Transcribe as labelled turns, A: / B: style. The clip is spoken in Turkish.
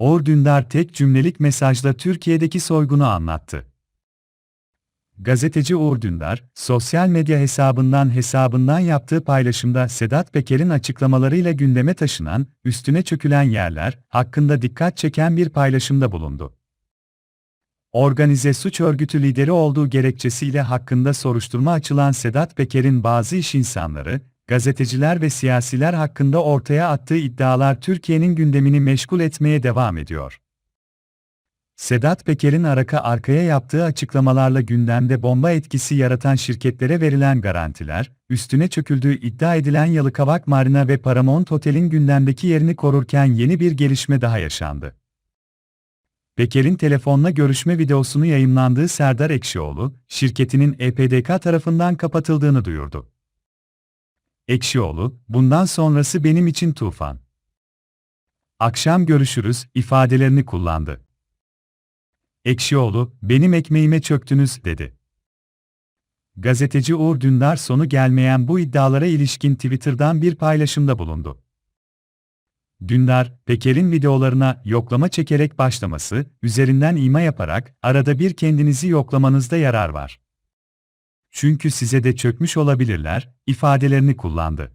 A: Dündar tek cümlelik mesajla Türkiye'deki soygunu anlattı. Gazeteci Uğur Dündar, sosyal medya hesabından hesabından yaptığı paylaşımda Sedat Peker'in açıklamalarıyla gündeme taşınan, üstüne çökülen yerler hakkında dikkat çeken bir paylaşımda bulundu. Organize suç örgütü lideri olduğu gerekçesiyle hakkında soruşturma açılan Sedat Peker'in bazı iş insanları, gazeteciler ve siyasiler hakkında ortaya attığı iddialar Türkiye'nin gündemini meşgul etmeye devam ediyor. Sedat Peker'in arka arkaya yaptığı açıklamalarla gündemde bomba etkisi yaratan şirketlere verilen garantiler, üstüne çöküldüğü iddia edilen Yalıkavak Marina ve Paramount Otel'in gündemdeki yerini korurken yeni bir gelişme daha yaşandı. Peker'in telefonla görüşme videosunu yayımlandığı Serdar Ekşioğlu, şirketinin EPDK tarafından kapatıldığını duyurdu. Ekşioğlu, bundan sonrası benim için tufan. Akşam görüşürüz ifadelerini kullandı. Ekşioğlu, benim ekmeğime çöktünüz, dedi. Gazeteci Uğur Dündar sonu gelmeyen bu iddialara ilişkin Twitter'dan bir paylaşımda bulundu. Dündar, Peker'in videolarına yoklama çekerek başlaması, üzerinden ima yaparak, arada bir kendinizi yoklamanızda yarar var. Çünkü size de çökmüş olabilirler, ifadelerini kullandı.